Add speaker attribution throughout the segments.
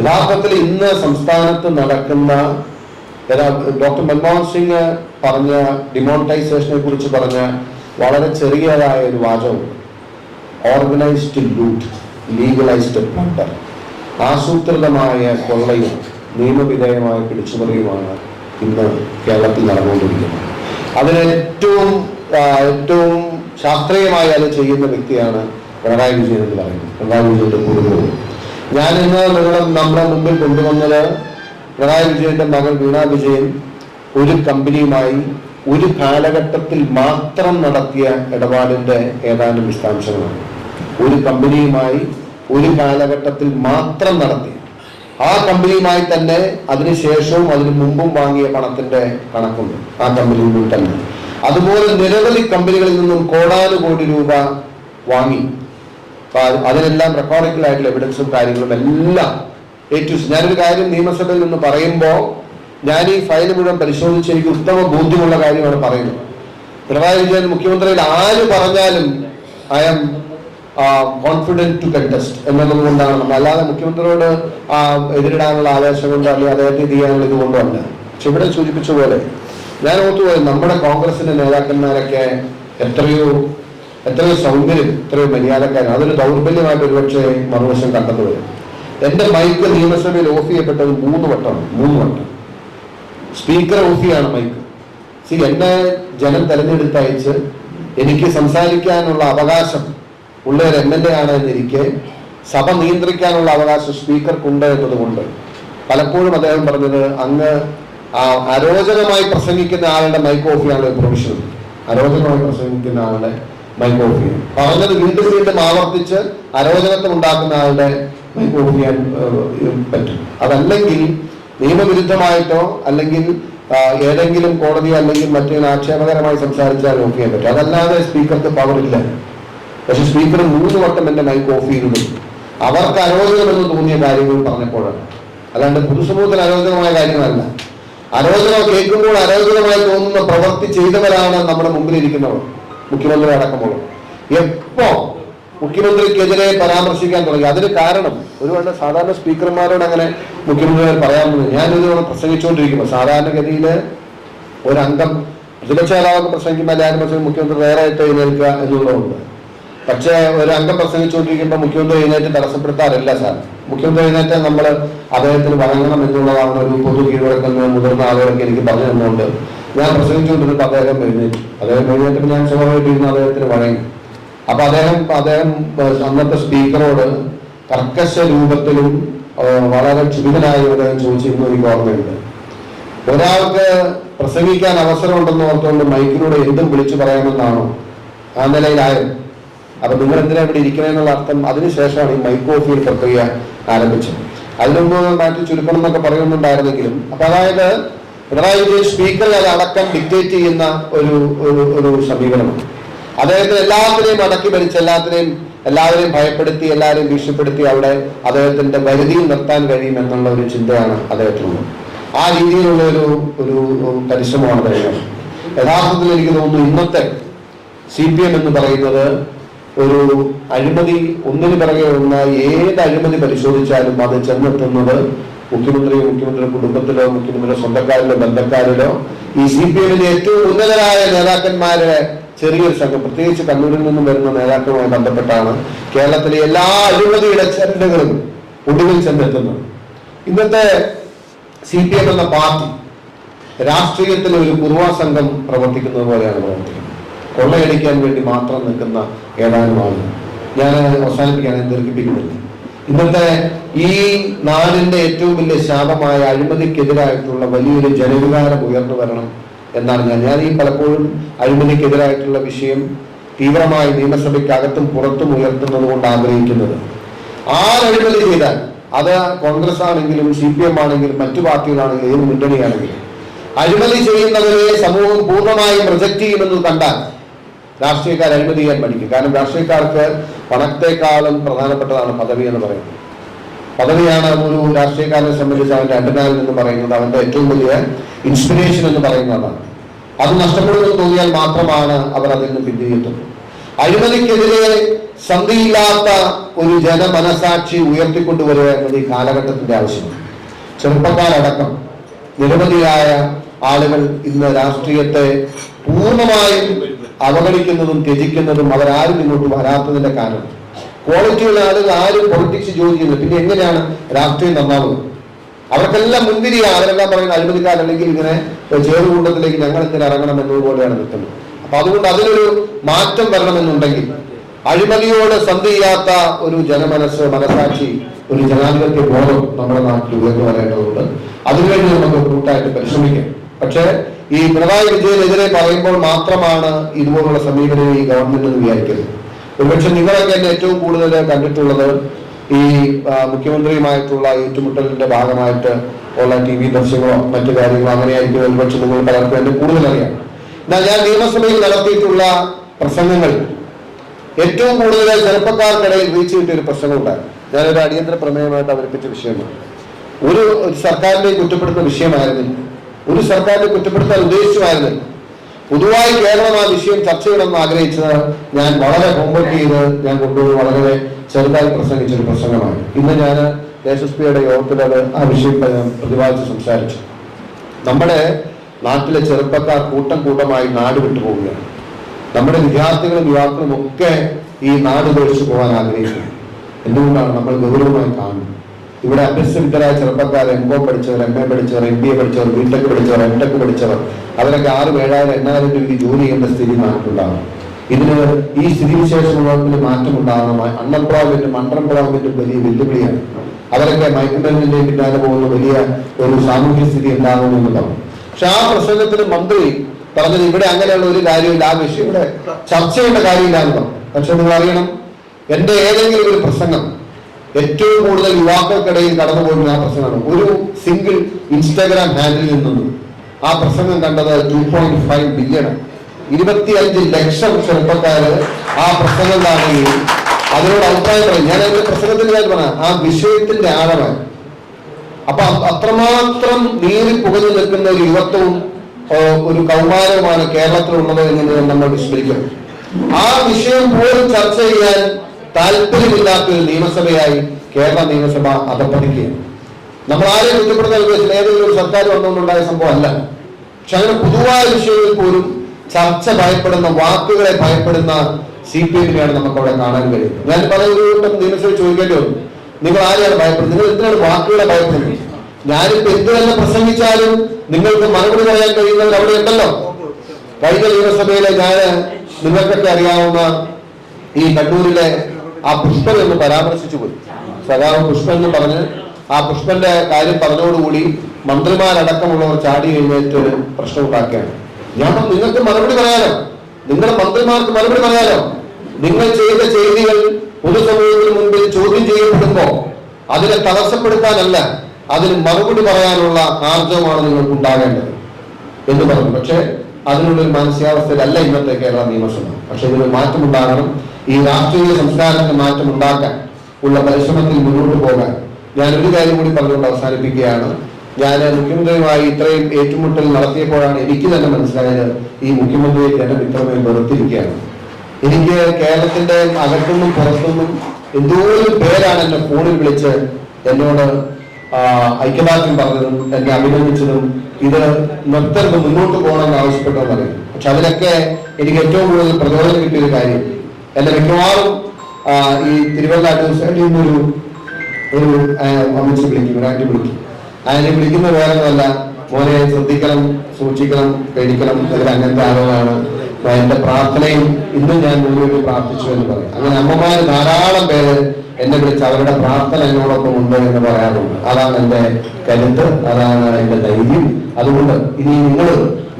Speaker 1: യഥാർത്ഥത്തിൽ ഇന്ന് സംസ്ഥാനത്ത് നടക്കുന്ന ഡോക്ടർ മൻമോഹൻ സിംഗ് പറഞ്ഞ ഡിമോണിറ്റൈസേഷനെ കുറിച്ച് പറഞ്ഞ വളരെ ചെറിയതായ ഒരു വാചകം ഓർഗനൈസ്ഡ് ലൂട്ട് ലീഗലൈസ്ഡ് പ്ലണ്ടർ ആസൂത്രിതമായ കൊള്ളയും നിയമവിധേയമായ പിടിച്ചുപറിയുമാണ് ഇന്ന് കേരളത്തിൽ നടന്നുകൊണ്ടിരിക്കുന്നത്. അതിന് ഏറ്റവും ഏറ്റവും ശാസ്ത്രീയമായി അത് ചെയ്യുന്ന വ്യക്തിയാണ് പിണറായി വിജയൻ എന്ന് പറയുന്നത്. പിണറായി വിജയന്റെ കുടുംബവും. ഞാൻ ഇന്ന് നിങ്ങളെ നമ്മുടെ മുമ്പിൽ കൊണ്ടുവന്നത് പിണറായി വിജയന്റെ മകൾ വീണ വിജയൻ ഒരു കമ്പനിയുമായി ഒരു കാലഘട്ടത്തിൽ മാത്രം നടത്തിയ ഇടപാടിന്റെ ഏതാനും വിശദാംശങ്ങളാണ്. ഒരു കമ്പനിയുമായി ഒരു കാലഘട്ടത്തിൽ മാത്രം നടത്തി ആ കമ്പനിയുമായി തന്നെ അതിനുശേഷവും അതിനു മുമ്പും വാങ്ങിയ പണത്തിന്റെ കണക്കുണ്ട്. ആ കമ്പനിയിൽ തന്നെ. അതുപോലെ നിരവധി കമ്പനികളിൽ നിന്നും കോടാനുകോടി രൂപ വാങ്ങി. അപ്പൊ അത് അതിനെല്ലാം റെക്കോർഡിക്കലായിട്ടുള്ള എവിഡൻസും കാര്യങ്ങളും എല്ലാം ഏറ്റവും ഞാനൊരു കാര്യം നിയമസഭയിൽ നിന്ന് പറയുമ്പോൾ ഞാൻ ഈ ഫയൽ മുഴുവൻ പരിശോധിച്ച് എനിക്ക് ഉത്തമ ബോധ്യമുള്ള കാര്യമാണ് പറയുന്നത്. പിണറായി വിജയൻ മുഖ്യമന്ത്രിയിൽ ആര് പറഞ്ഞാലും I am confident to contest എന്നുള്ളത് കൊണ്ടാണ് നമ്മൾ. അല്ലാതെ മുഖ്യമന്ത്രിയോട് എതിരിടാനുള്ള ആവേശം കൊണ്ട് അല്ലെങ്കിൽ അദ്ദേഹത്തെ ഇത് ചെയ്യാനുള്ള ഇത് കൊണ്ടുമല്ല പക്ഷെ ഇവിടെ സൂചിപ്പിച്ച പോലെ ഞാൻ ഓർത്തുപോയി നമ്മുടെ കോൺഗ്രസിന്റെ നേതാക്കന്മാരൊക്കെ എത്രയോ എത്രയോ സൗന്ദര്യം എത്രയോ മര്യാദക്കാരാണ്. അതൊരു ദൗർബല്യമായിട്ട് ഒരുപക്ഷെ മറുവശം കണ്ടെന്നു വരും. എന്റെ മൈക്ക് നിയമസഭയിൽ ഓഫ് ചെയ്യപ്പെട്ടത് മൂന്ന് വട്ടമാണ്. മൂന്ന് വട്ടം. സ്പീക്കർ ഓഫ് ചെയ്യാണ് മൈക്ക്. സി എന്നെ ജനം തെരഞ്ഞെടുത്തയച്ച് എനിക്ക് സംസാരിക്കാനുള്ള അവകാശം ഉള്ള ഒരു എം എൽ എ ആണ് സഭ നിയന്ത്രിക്കാനുള്ള അവകാശം സ്പീക്കർക്കുണ്ട് എന്നതുകൊണ്ട് പലപ്പോഴും അദ്ദേഹം പറഞ്ഞത് അങ്ങ് അരോചകമായി പ്രസംഗിക്കുന്ന ആളുടെ മൈക്ക് ഓഫ് ചെയ്യാനുള്ള പ്രൊവിഷൻ അരോചകമായി പ്രസംഗിക്കുന്ന ആളുടെ മൈക്ക് ഓഫ് പറഞ്ഞത് വീണ്ടും വീണ്ടും ആവർത്തിച്ച് അരോചകത്വം ഉണ്ടാക്കുന്ന ആളുടെ മൈക്ക് ഓഫ് ചെയ്യാൻ പറ്റും. അതല്ലെങ്കിൽ നിയമവിരുദ്ധമായിട്ടോ അല്ലെങ്കിൽ ഏതെങ്കിലും കോടതി അല്ലെങ്കിൽ മറ്റേത് ആക്ഷേപകരമായി സംസാരിച്ചാൽ ഓഫ് ചെയ്യാൻ പറ്റും. അതല്ലാതെ സ്പീക്കർക്ക് പവർ ഇല്ല. പക്ഷെ സ്പീക്കർ മൂന്ന് വട്ടം എന്റെ മൈക്ക് ഓഫ് ചെയ്തത് അവർക്ക് അരോചകമെന്ന് തോന്നിയ കാര്യങ്ങൾ പറഞ്ഞപ്പോഴാണ്. അല്ലാണ്ട് പൊതുസമൂഹത്തിൽ അരോചകമായ കാര്യങ്ങളല്ല. അരോചകം കേൾക്കുമ്പോൾ അരോചകമായി തോന്നുന്ന പ്രവൃത്തി ചെയ്തവരാണ് നമ്മുടെ മുമ്പിൽ ഇരിക്കുന്നവർ മുഖ്യമന്ത്രി അടക്കമുള്ളവർ. എപ്പോ മുഖ്യമന്ത്രിക്കെതിരെ പരാമർശിക്കാൻ തുടങ്ങി? അതിന് കാരണം ഒരുപാട് സാധാരണ സ്പീക്കർമാരോട് അങ്ങനെ മുഖ്യമന്ത്രി പറയാമെന്ന് ഞാനിത് പ്രസംഗിച്ചുകൊണ്ടിരിക്കുമ്പോൾ സാധാരണഗതിയിൽ ഒരംഗം പ്രതിപക്ഷ നേതാവൊക്കെ പ്രസംഗിക്കുമ്പോൾ എല്ലാവരും പ്രസംഗം മുഖ്യമന്ത്രി വേറെ ആയിട്ട് എഴുന്നേൽക്കുക എന്നുള്ളതുണ്ട്. പക്ഷേ ഒരു അംഗം പ്രസംഗിച്ചുകൊണ്ടിരിക്കുമ്പോൾ മുഖ്യമന്ത്രി എഴുന്നേറ്റ് തടസ്സപ്പെടുത്താറില്ല സാർ. മുഖ്യമന്ത്രി എഴുന്നേറ്റ് നമ്മൾ അദ്ദേഹത്തിന് വഴങ്ങണം എന്നുള്ളതാണ് ഒരു പൊതു കീഴ്വഴക്കുന്ന മുതിർന്ന ആളുകളൊക്കെ എനിക്ക് പറഞ്ഞു തന്നുകൊണ്ട് ഞാൻ പ്രസംഗിച്ചുകൊണ്ടിരുന്നപ്പോൾ അദ്ദേഹം എഴുന്നേറ്റു. അദ്ദേഹം എഴുന്നേറ്റപ്പോൾ ഞാൻ സ്വാഭാവികമായിട്ട് ഇരുന്ന് അദ്ദേഹത്തിന് വഴങ്ങി. അപ്പോൾ അദ്ദേഹം അദ്ദേഹം അന്നത്തെ സ്പീക്കറോട് കർക്കശ രൂപത്തിലും വളരെ ക്ഷുഭിതനായി അദ്ദേഹം ചോദിച്ചിരുന്നു എനിക്ക് ഓർമ്മയുണ്ട് ഒരാൾക്ക് പ്രസംഗിക്കാൻ അവസരമുണ്ടെന്ന് ഓർത്തുകൊണ്ട് മൈക്കിലൂടെ എന്തും വിളിച്ചു പറയാമെന്നാണോ ആ നിലയിലായത്? അപ്പൊ നിങ്ങൾ എന്തിനാ ഇവിടെ ഇരിക്കണമെന്നുള്ള അർത്ഥം അതിനുശേഷമാണ് ഈ മൈക്രോഫീൽ പ്രക്രിയ ആരംഭിച്ചത്. അതിനുമുമ്പ് മാറ്റി ചുരുക്കണം എന്നൊക്കെ പറയുന്നുണ്ടായിരുന്നെങ്കിലും അപ്പൊ അതായത് പിണറായി വിജയൻ സ്പീക്കറിൽ അത് അടക്കം ഡിക്റ്റേറ്റ് ചെയ്യുന്ന ഒരു ഒരു സമീപനമാണ്. അദ്ദേഹത്തിന് എല്ലാത്തിനെയും അടക്കി ഭരിച്ച് എല്ലാത്തിനെയും എല്ലാവരെയും ഭയപ്പെടുത്തി എല്ലാവരെയും ഭീഷണിപ്പെടുത്തി അവിടെ അദ്ദേഹത്തിന്റെ പരിധിയിൽ നിർത്താൻ കഴിയും എന്നുള്ള ഒരു ചിന്തയാണ് അദ്ദേഹത്തിനുള്ളത് ആ രീതിയിലുള്ള ഒരു ഒരു പരിശ്രമമാണ് അദ്ദേഹം. യഥാർത്ഥത്തിൽ എനിക്ക് തോന്നുന്നു ഇന്നത്തെ സി പി എം എന്ന് പറയുന്നത് ഒരു അഴിമതി ഒന്നിന് പിറകെ ഒന്നായി ഏത് അഴിമതി പരിശോധിച്ചാലും അത് ചെന്നെത്തുന്നത് മുഖ്യമന്ത്രിയോ മുഖ്യമന്ത്രിയുടെ കുടുംബത്തിലോ മുഖ്യമന്ത്രിയുടെ സ്വന്തക്കാരിലോ ബന്ധക്കാരിലോ ഈ സി പി എമ്മിന്റെ ഏറ്റവും ഉന്നതരായ നേതാക്കന്മാരെ ചെറിയൊരു സംഘം പ്രത്യേകിച്ച് കണ്ണൂരിൽ നിന്നും വരുന്ന നേതാക്കളുമായി ബന്ധപ്പെട്ടാണ് കേരളത്തിലെ എല്ലാ അഴിമതിയുടെ ചരടുകളും ഒടുവിൽ ചെന്നെത്തുന്നത്. ഇന്നത്തെ സി പി എം എന്ന പാർട്ടി രാഷ്ട്രീയത്തിൽ ഒരു കുറുവാ സംഘം പ്രവർത്തിക്കുന്നത് പോലെയാണ് പ്രവർത്തിക്കുന്നത്. കൊള്ളയടിക്കാൻ വേണ്ടി മാത്രം നിൽക്കുന്ന ഏതാനും ആളുകൾ. ഞാൻ അവസാനിപ്പിക്കാൻ ദീർഘിപ്പിക്കുന്നില്ല. ഇന്നത്തെ ഈ നാടിന്റെ ഏറ്റവും വലിയ ശാപമായ അഴിമതിക്കെതിരായിട്ടുള്ള വലിയൊരു ജനവികാരം ഉയർന്നു വരണം എന്നാണ് ഞാൻ. ഞാൻ ഈ പലപ്പോഴും അഴിമതിക്കെതിരായിട്ടുള്ള വിഷയം തീവ്രമായി നിയമസഭയ്ക്കകത്തും പുറത്തും ഉയർത്തുന്നത് കൊണ്ട് ആഗ്രഹിക്കുന്നത്. ആരഴിമതി ചെയ്താൽ? അത് കോൺഗ്രസ് ആണെങ്കിലും സി പി എം ആണെങ്കിലും മറ്റു പാർട്ടികളാണെങ്കിലും ഏത് മുന്നണിയാണെങ്കിലും. അഴിമതി ചെയ്യുന്നവരെ സമൂഹം പൂർണമായും റിജക്റ്റ് ചെയ്യുമെന്ന് കണ്ടാൽ രാഷ്ട്രീയക്കാർ അഴിമതി ചെയ്യാൻ പഠിക്കും. കാരണം രാഷ്ട്രീയക്കാർക്ക് പണത്തെക്കാളും പ്രധാനപ്പെട്ടതാണ് പദവി എന്ന് പറയുന്നത്. പദവിയാണ് ഒരു രാഷ്ട്രീയക്കാരനെ സംബന്ധിച്ച് അവന്റെ അണ്ടനാലിൽ എന്ന് പറയുന്നത് അവന്റെ ഏറ്റവും വലിയ ഇൻസ്പിറേഷൻ എന്ന് പറയുന്നതാണ് അത് നഷ്ടപ്പെടുമെന്ന് തോന്നിയാൽ മാത്രമാണ് അവർ അതിൽ നിന്ന് പിന്തിരിയുന്നത് അഴിമതിക്കെതിരെ സന്ധിയില്ലാത്ത ഒരു ജനമനസാക്ഷി ഉയർത്തിക്കൊണ്ടുവരിക എന്നത് ഈ കാലഘട്ടത്തിന്റെ ആവശ്യമാണ്. ചെറുപ്പക്കാരടക്കം നിരവധിയായ ആളുകൾ ഇന്ന് രാഷ്ട്രീയത്തെ പൂർണമായും അവഗണിക്കുന്നതും ത്യജിക്കുന്നതും അവരാരും ഇങ്ങോട്ട് വരാത്തതിന്റെ കാരണം. ക്വാളിറ്റിയുള്ള ആളുകൾ ആരും പൊളിറ്റിക്സ് ജോലി ചെയ്യുന്നത് പിന്നെ എങ്ങനെയാണ് രാഷ്ട്രീയം നന്നാവുന്നത്? അവർക്കെല്ലാം മുൻതിരിയാണ് അവരെല്ലാം പറയുന്ന അഴിമതിക്കാരല്ലെങ്കിൽ ഇങ്ങനെ ചേറുകൂട്ടത്തിലേക്ക് ഞങ്ങൾ ഇങ്ങനെ ഇറങ്ങണം എന്നതുപോലെയാണ് നിൽക്കുന്നത്. അപ്പൊ അതുകൊണ്ട് അതിനൊരു മാറ്റം വരണമെന്നുണ്ടെങ്കിൽ അഴിമതിയോട് സന്ധി ചെയ്യാത്ത ഒരു ജനമനസ് മനസാക്ഷി ഒരു ജനാധിപത്യ ബോധം നമ്മുടെ നാട്ടിൽ ഉയർന്നു വരേണ്ടതുണ്ട്. അതിനുവേണ്ടി നമുക്ക് കൂട്ടായിട്ട് പരിശ്രമിക്കാം. പക്ഷേ ഈ പിണറായി വിജയനെതിരെ പറയുമ്പോൾ മാത്രമാണ് ഇതുപോലുള്ള സമീപനം ഈ ഗവൺമെന്റ് എന്ന് വിചാരിക്കുന്നത്. ഒരുപക്ഷെ നിങ്ങളൊക്കെ എന്നെ ഏറ്റവും കൂടുതൽ കണ്ടിട്ടുള്ളത് ഈ മുഖ്യമന്ത്രിയുമായിട്ടുള്ള ഏറ്റുമുട്ടലിന്റെ ഭാഗമായിട്ട് ഉള്ള ടി വി ദൃശ്യങ്ങളോ മറ്റു കാര്യങ്ങളോ അങ്ങനെയായിരിക്കും ഒരുപക്ഷെ നിങ്ങൾ പലർക്കും എന്നെ കൂടുതൽ അറിയാം. എന്നാൽ ഞാൻ നിയമസഭയിൽ നടത്തിയിട്ടുള്ള പ്രസംഗങ്ങൾ ഏറ്റവും കൂടുതൽ ചെറുപ്പക്കാർക്കിടയിൽ റീച്ച് കിട്ടിയ ഒരു പ്രശ്നങ്ങളുണ്ടായിരുന്നു ഞാനൊരു അടിയന്തര പ്രമേയമായിട്ട് അവതരിപ്പിച്ച വിഷയമാണ്. ഒരു സർക്കാരിനെ കുറ്റപ്പെടുത്തുന്ന വിഷയമായിരുന്നില്ല. ഒരു സർക്കാരിനെ കുറ്റപ്പെടുത്താൻ ഉദ്ദേശിച്ചുമായിരുന്നില്ല. പൊതുവായി കേരളം ആ വിഷയം ചർച്ച ചെയ്യണമെന്ന് ആഗ്രഹിച്ചത് ഞാൻ വളരെ ഹോംവർക്ക് ചെയ്ത് ഞാൻ കൊണ്ടുപോയി വളരെ ചെറുതായി പ്രസംഗിച്ച ഒരു പ്രസംഗമാണ്. ഇന്ന് ഞാൻ എസ് എസ് യോഗത്തിൽ അത് ആ വിഷയം പ്രതിപാദിച്ച് സംസാരിച്ചു. നമ്മുടെ നാട്ടിലെ ചെറുപ്പക്കാർ കൂട്ടം കൂട്ടമായി നാട് വിട്ടു പോവുകയാണ്. നമ്മുടെ വിദ്യാർത്ഥികളും യുവാക്കളും ഒക്കെ ഈ നാട് ഉപേക്ഷിച്ച് പോകാൻ ആഗ്രഹിക്കുന്നു. എന്തുകൊണ്ടാണ് നമ്മൾ ഗൗരവമായി കാണുന്നത്? ഇവിടെ അഭ്യസ്തവിദ്യരായ ചെറുപ്പക്കാർ എം കോം പഠിച്ചവർ എം എ പഠിച്ചവർ എം ബി എ പഠിച്ചവർ ബി ടെക് പഠിച്ചവർ എം ടെക് പഠിച്ചവർ അവരൊക്കെ ആറ് ഏഴായിരം എണ്ണായിരം രൂപ ജോലി ചെയ്യേണ്ട സ്ഥിതി മാറ്റുണ്ടാകും ഇതിന് ഈ സ്ഥിതിവിശേഷങ്ങൾക്ക് മാറ്റം ഉണ്ടാകുന്ന അൺഎംപ്ലോയ്മെന്റും അൺഎംപ്ലോയ്മെന്റും വലിയ വെല്ലുവിളിയാണ്. അവരൊക്കെ മയക്കുമരുന്നിന്റെ പിന്നാലെ പോകുന്ന വലിയ ഒരു സാമൂഹ്യ സ്ഥിതി ഉണ്ടാകുമെന്നുള്ളതാണ് പക്ഷെ ആ പ്രസംഗത്തിന് മന്ത്രി പറഞ്ഞത് ഇവിടെ അങ്ങനെയുള്ള ഒരു കാര്യമില്ല ആ വിഷയം ഇവിടെ ചർച്ച ചെയ്യേണ്ട കാര്യമില്ല പക്ഷെ നിങ്ങൾ അറിയണം എന്റെ ഏതെങ്കിലും ഒരു പ്രസംഗം ഏറ്റവും കൂടുതൽ യുവാക്കൾക്കിടയിൽ കടന്നു പോകുന്ന ആ പ്രസംഗമാണ് ഒരു സിംഗിൾ ഇൻസ്റ്റാഗ്രാം ഹാൻഡിൽ നിന്നും ആ പ്രസംഗം കണ്ടത് ടു പോയിന്റ് ഫൈവ് ബില്യൺ ഇരുപത്തിയഞ്ച് ലക്ഷം ചെറുപ്പക്കാര് ആ പ്രസംഗം കാണുകയും അതിനോട് അഭിപ്രായം പറയും. ഞാൻ അതിന്റെ പ്രസംഗത്തിൽ ഞാൻ പറഞ്ഞ ആ വിഷയത്തിന്റെ ആഴമായി അപ്പൊ അത്രമാത്രം നീറി പുകഞ്ഞു നിൽക്കുന്ന ഒരു യുവത്വവും ഒരു കൗമാരവുമാണ് കേരളത്തിലുള്ളത് എന്ന് നമ്മൾ വിസ്മരിക്കണം. ആ വിഷയം പോലും ചർച്ച ചെയ്യാൻ താല്പര്യമില്ലാത്ത ഒരു നിയമസഭയായി കേരള നിയമസഭ അധപ്പതിക്കുകയാണ് നമ്മൾ ആരെയും കുറ്റപ്പെടുത്താൻ ഉദ്ദേശിച്ചില്ല ഏതെങ്കിലും ഒരു സർക്കാർ വന്നുകൊണ്ടുണ്ടായ സംഭവം അല്ല പക്ഷെ അങ്ങനെ പൊതുവായ വിഷയങ്ങളിൽ പോലും ചർച്ച ഭയപ്പെടുന്ന വാക്കുകളെ ഭയപ്പെടുന്ന സി പി എമ്മിനെയാണ് നമുക്ക് അവിടെ കാണാൻ കഴിയും ഞാൻ പല ഒരു കൂട്ടം നിയമസഭ ചോദിക്കേണ്ടി വന്നു. നിങ്ങൾ ആരെയാണ് ഭയപ്പെടുന്നത്? നിങ്ങൾ എന്തിനാണ് വാക്കുകളെ ഭയപ്പെടുന്നത്? ഞാനിപ്പോ എന്ത് തന്നെ പ്രസംഗിച്ചാലും നിങ്ങൾക്ക് മറുപടി പറയാൻ കഴിയുന്നവർ അവിടെ ഉണ്ടല്ലോ. കഴിഞ്ഞ നിയമസഭയിലെ ഞാൻ നിങ്ങൾക്കൊക്കെ അറിയാവുന്ന ഈ കണ്ണൂരിലെ ആ പുഷ്പൻ എന്ന് പരാമർശിച്ചു പോയി. സഖാവ് പുഷ്പൻ എന്ന് പറഞ്ഞ് ആ പുഷ്പന്റെ കാര്യം പറഞ്ഞതോടുകൂടി മന്ത്രിമാരടക്കമുള്ളവർ ചാടി എഴുന്നേറ്റ് പ്രശ്നം ഉണ്ടാക്കുകയാണ്. ഞാൻ നിങ്ങൾക്ക് മറുപടി പറയാലോ? നിങ്ങളുടെ മന്ത്രിമാർക്ക് മറുപടി പറയാലോ? നിങ്ങൾ ചെയ്ത ചെയ്തികൾ പൊതുസമൂഹത്തിന് മുൻപിൽ ചോദ്യം ചെയ്യപ്പെടുമ്പോ അതിനെ തടസ്സപ്പെടുത്താനല്ല അതിന് മറുപടി പറയാനുള്ള ആർജവമാണ് നിങ്ങൾക്ക് ഉണ്ടാകേണ്ടത്. എന്ന് പറഞ്ഞു. പക്ഷേ അതിനുള്ളൊരു മാനസികാവസ്ഥയിലല്ല ഇന്നത്തെ കേരള നിയമസഭ. പക്ഷെ ഇതിന് മാറ്റമുണ്ടാകണം. ഈ രാഷ്ട്രീയ സംസ്കാരത്തിന് മാറ്റം ഉണ്ടാക്കാൻ ഉള്ള പരിശ്രമത്തിൽ മുന്നോട്ട് പോകാൻ ഞാൻ ഒരു കാര്യം കൂടി പറഞ്ഞുകൊണ്ട് അവസാനിപ്പിക്കുകയാണ്. ഞാൻ മുഖ്യമന്ത്രിയുമായി ഇത്രയും ഏറ്റുമുട്ടൽ നടത്തിയപ്പോഴാണ് എനിക്ക് തന്നെ മനസ്സിലായത് ഈ മുഖ്യമന്ത്രിയെ ജനം ഇത്രമേൽ വെറുത്തിരിക്കുകയാണ്. എനിക്ക് കേരളത്തിന്റെ അകത്തുനിന്നും പുറത്തുനിന്നും എന്തോരം പേരാണ് എന്നെ ഫോണിൽ വിളിച്ച് എന്നോട് ഐക്യദാർഢ്യം പറഞ്ഞതും എന്നെ അഭിനന്ദിച്ചതും ഇത് നിർത്തരുത് മുന്നോട്ട് പോകണമെന്ന് ആവശ്യപ്പെട്ടതെന്ന് പറയും. പക്ഷെ അതിലൊക്കെ എനിക്ക് ഏറ്റവും കൂടുതൽ പ്രചോദനം കിട്ടിയ ഒരു കാര്യം എന്നെ മിക്കവാറും ഈ തിരുവല്ലാട്ട് ഒരു ആ, അമ്മച്ചി വിളിക്കും ഒരു ആന്റി വിളിക്കും. ആന്റി വിളിക്കുന്ന വേറെ മോനെ ശ്രദ്ധിക്കണം സൂക്ഷിക്കണം പേടിക്കണം അതിൽ അങ്ങനത്തെ ആരോഗ്യമാണ് എന്റെ പ്രാർത്ഥനയും ഇന്നും ഞാൻ മുന്നോട്ട് പ്രാർത്ഥിച്ചു എന്ന് പറയും. അങ്ങനെ അമ്മമാർ ധാരാളം പേര് എന്നെ വിളിച്ച് അവരുടെ പ്രാർത്ഥന എന്നോടൊപ്പം ഉണ്ട് എന്ന് പറയാറുണ്ട്. അതാണ് എന്റെ കരുത്ത് അതാണ് എന്റെ ധൈര്യം. അതുകൊണ്ട് ഇനി നിങ്ങൾ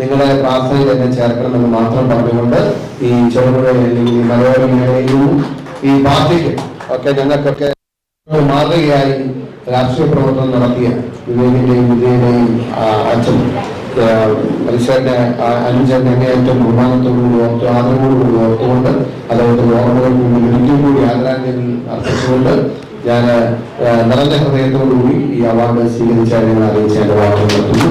Speaker 1: നിങ്ങളുടെ പ്രാർത്ഥനയിൽ എന്നെ ചേർക്കണമെന്ന് മാത്രം പറഞ്ഞുകൊണ്ട് ഈ ചെറുപുഴ അല്ലെങ്കിൽ ഈ മനോരമയിലും ഈ പാർട്ടിക്ക് ഒക്കെ ഞങ്ങൾക്കൊക്കെ മാതൃകയായി രാഷ്ട്രീയ പ്രവർത്തനം നടത്തിയ വിവേകിന്റെയും വിജയന്റെയും ആ, അച്ഛൻ മനുഷ്യന്റെ അനുജൻ എന്നെ ഏറ്റവും ബഹുമാനത്തോടുകൂടി ഓർത്തു ആദരവോടുകൂടി ഓർത്തുകൊണ്ട് അദ്ദേഹത്തിന്റെ ഓർമ്മകൾക്ക് മുന്നിൽ ഒരിക്കൽ കൂടി ആദരാഞ്ജലി അർപ്പിച്ചുകൊണ്ട് ഞാൻ നിറഞ്ഞ ഹൃദയത്തോടുകൂടി ഈ അവാർഡ് സ്വീകരിച്ചാൽ ഞാൻ അറിയിച്ച എന്റെ നടത്തുന്നു